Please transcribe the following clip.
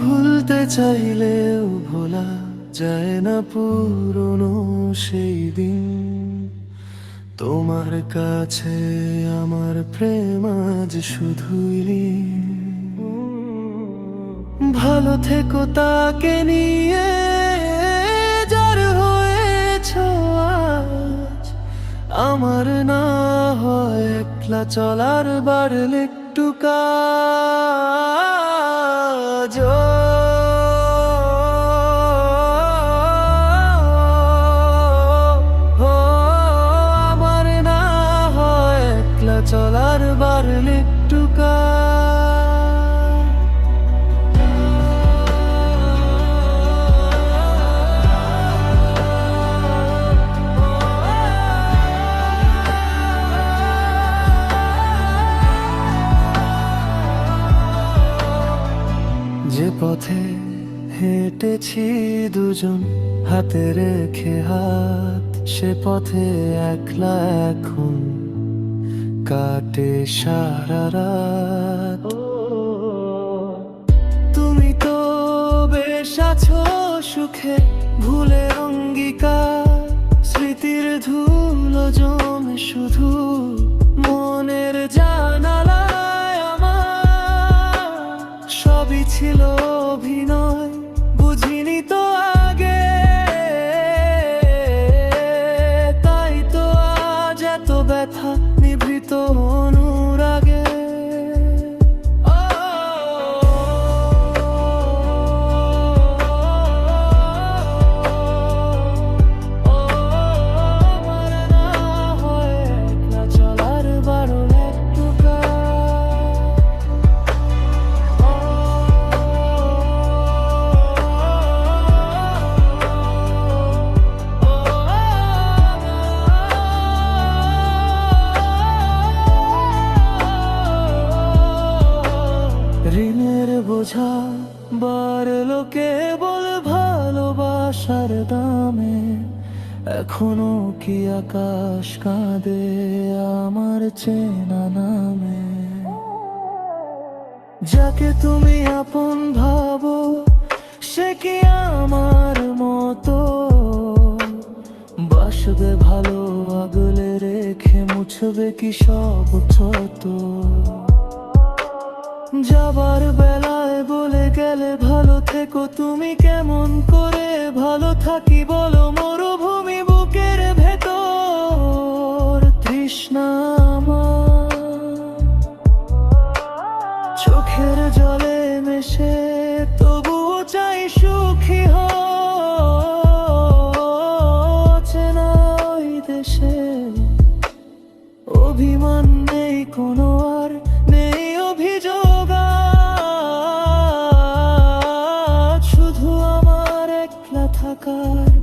ভুলতে চাইলেও ভোলা যায় না পুরনো সেই দিন। তোমার কাছে আমার প্রেম আজ শুধুই ভালো থেকো তাকে নিয়ে, যার হয়েছ আমার না হয় একলা চলার বাড়লে একটু কাজ। আমার না হয় চলার বারলে একটু পথে হেঁটেছি দুজন হাতে রেখে হাত সে পথে একলা এখন কাটে সারা রাত। তুমি তো বেশ আছো সুখে ভুলে অঙ্গীকার স্মৃতির ধুলো জমে শুধু মনের জানালায় ছিল অভিনয়। ঋণের বোঝা বাড়লো কেবল ভালোবাসার দামে। এখনও কি আকাশ কাঁদে আমার চেনা নামে? যাকে তুমি আপন ভাবো, সে কি আমার মতো? বাসবে ভালো, আগলে রেখে মুছবে কি সব ছোট? যাবার বেলায় বলে গেলে ভালো থেকো। তুমি কেমন করে ভালো থাকি বলো মরুভূমি বুকের ভেতর। তৃষ্ণা চোখের জলে মেশে তবু চাই সুখী চেনা দেশে। অভিমান নেই কোনো God.